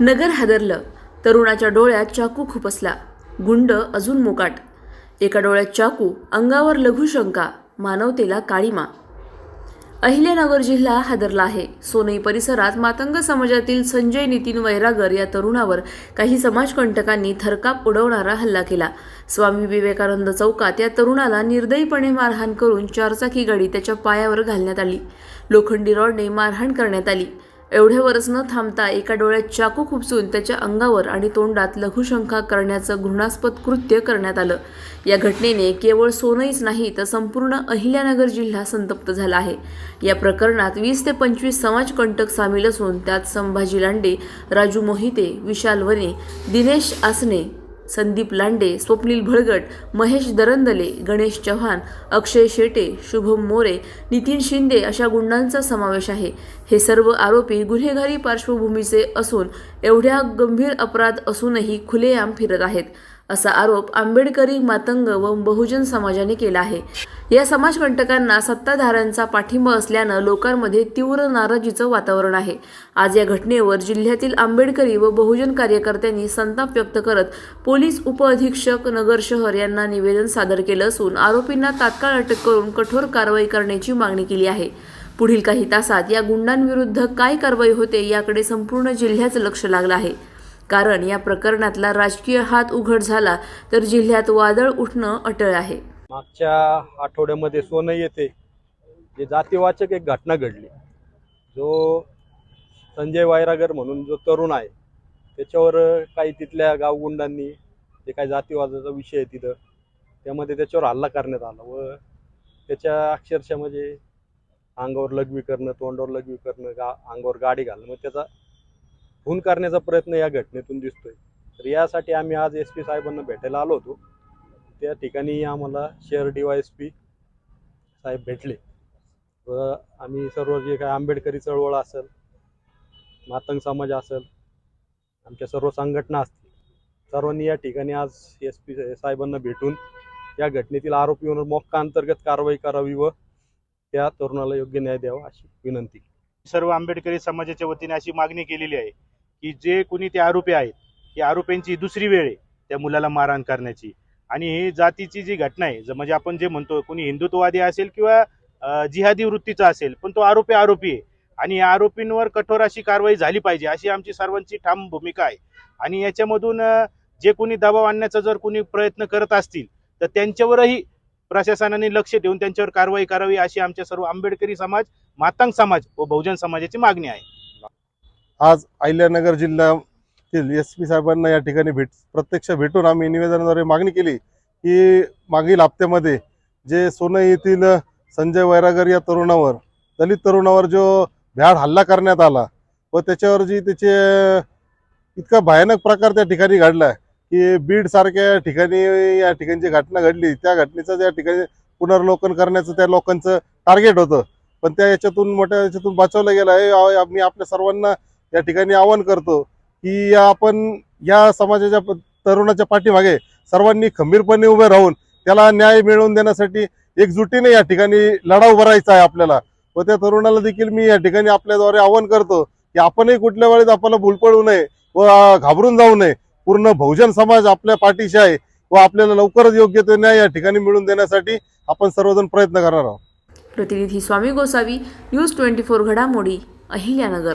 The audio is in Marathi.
नगर हादरलं तरुणाच्या डोळ्यात चाकू खुपसला गुंड अजून मोकाट. एका डोळ्यात चाकू अंगावर लघुशंका मानवतेला काळीमा. अहिल्यानगर जिल्हा हादरला आहे. सोनई परिसरात मातंग समाजातील संजय नितीन वैरागर या तरुणावर काही समाजकंटकांनी थरकाप उडवणारा हल्ला केला. स्वामी विवेकानंद चौकात या तरुणाला निर्दयीपणे मारहाण करून चारचाकी गाडी त्याच्या पायावर घालण्यात आली. लोखंडी रॉडने मारहाण करण्यात आली. एवढ्यावरच न थांबता एका डोळ्यात चाकू खुपसून त्याच्या अंगावर आणि तोंडात लघुशंका करण्याचं घृणास्पद कृत्य करण्यात आलं. या घटनेने केवळ सोनईच नाही तर संपूर्ण अहिल्यानगर जिल्हा संतप्त झाला आहे. या प्रकरणात वीस ते पंचवीस समाजकंटक सामील असून त्यात संभाजी लांडे राजू मोहिते विशाल वने दिनेश आसने संदीप लांडे स्वप्नील भळगट महेश दरंदले गणेश चव्हाण अक्षय शेटे शुभम मोरे नितीन शिंदे अशा गुंडांचा समावेश आहे. हे सर्व आरोपी गुन्हेगारी पार्श्वभूमीचे असून एवढ्या गंभीर अपराध असूनही खुलेआम फिरत आहेत. असा आरोप आंबेडकरी मातंग व बहुजन समाजाने केला आहे. या समाजकंटकांना सत्ताधाऱ्यांचा पाठिंबा असल्यानं लोकांमध्ये तीव्र नाराजीचं वातावरण आहे. आज या घटनेवर जिल्ह्यातील आंबेडकरी व बहुजन कार्यकर्त्यांनी संताप व्यक्त करत पोलीस उपअधीक्षक नगर शहर यांना निवेदन सादर केलं असून आरोपींना तात्काळ अटक करून कठोर कारवाई करण्याची मागणी केली आहे. पुढील काही तासात या गुंडांविरुद्ध काय कारवाई होते याकडे संपूर्ण जिल्ह्याचं लक्ष लागलं आहे. कारण या प्रकरणातला राजकीय हात उघड झाला तर जिल्ह्यात वादळ उठणं अटळ आहे. मागच्या आठवड्यामध्ये सोनं येते जे जातीवाचक एक घटना घडली. जो संजय वायरागर म्हणून जो तरुण आहे त्याच्यावर काही तिथल्या गावगुंडांनी जे काही जातीवादाचा विषय आहे तिथं त्यामध्ये त्याच्यावर हल्ला करण्यात आला व त्याच्या अक्षरशः म्हणजे अंगावर लघवी करणं तोंडावर लघवी करणं गा अंगावर गाडी घालणं मग त्याचा खून करण्याचा प्रयत्न या घटनेतून दिसतोय. तर यासाठी आम्ही आज एस पी साहेबांना भेटायला आलो होतो. त्या ठिकाणी आम्हाला शहर डी वाय एस पी साहेब भेटले. व आम्ही सर्व जे काय आंबेडकरी चळवळ असेल मातंग समाज असेल आमच्या सर्व संघटना असतील सर्वांनी या ठिकाणी आज एस पी साहेबांना भेटून या घटनेतील आरोपीवर मोक्का अंतर्गत कारवाई करावी व त्या तरुणाला योग्य न्याय द्यावा अशी विनंती सर्व आंबेडकरी समाजाच्या वतीने अशी मागणी केलेली आहे. की जे कुणी ते आरोपी आहेत ही आरोपींची दुसरी वेळ आहे त्या मुलाला मारहाण करण्याची. आणि ही जातीची जी घटना आहे ज- म्हणजे आपण जे म्हणतो कुणी हिंदुत्ववादी असेल किंवा जिहादी वृत्तीचा असेल पण तो आरोपी आरोपी आहे. आणि या आरोपींवर कठोर अशी कारवाई झाली पाहिजे अशी आमची सर्वांची ठाम भूमिका आहे. आणि याच्यामधून जे कोणी दबाव आणण्याचा जर कोणी प्रयत्न करत असतील तर त्यांच्यावरही प्रशासनाने लक्ष देऊन त्यांच्यावर कारवाई करावी अशी आमच्या सर्व आंबेडकरी समाज मातांग समाज व बहुजन समाजाची मागणी आहे. आज अहिल्यानगर जिल्ह्यातील एस पी साहेबांना या ठिकाणी भेट प्रत्यक्ष भेटून आम्ही निवेदनाद्वारे मागणी केली की मागील हप्त्यामध्ये जे सोनई येथील संजय वैरागर या तरुणावर दलित तरुणावर जो भ्याड हल्ला करण्यात आला व त्याच्यावर जी त्याचे इतका भयानक प्रकार त्या ठिकाणी घडला की बीड सारख्या ठिकाणी या ठिकाणी घटना घडली त्या घटनेचं त्या ठिकाणी पुनर्लोकन करण्याचं त्या लोकांचं टार्गेट होतं. पण त्या याच्यातून मोठ्या याच्यातून बचावलं गेलं. आहे मी आम्ही आपल्या सर्वांना या ठिकाणी आवाहन करतो की आपण या समाजाच्या तरुणाच्या पाठीमागे सर्वांनी खंबीरपणे उभे राहून त्याला न्याय मिळवून देण्यासाठी एकजुटीने या ठिकाणी लढा उभारायचा आहे आपल्याला. व त्या तरुणाला देखील मी या ठिकाणी आपल्याद्वारे आवाहन करतो की आपणही कुठल्या वेळेस आपल्याला भूल पडू नये व घाबरून जाऊ नये. पूर्ण बहुजन समाज आपल्या पाठीशी आहे व आपल्याला लवकरच योग्य तो न्याय या ठिकाणी मिळवून देण्यासाठी आपण सर्वजण प्रयत्न करणार आहोत. प्रतिनिधी Swami Gosavi news twenty four घडामोडी अहिल्यानगर.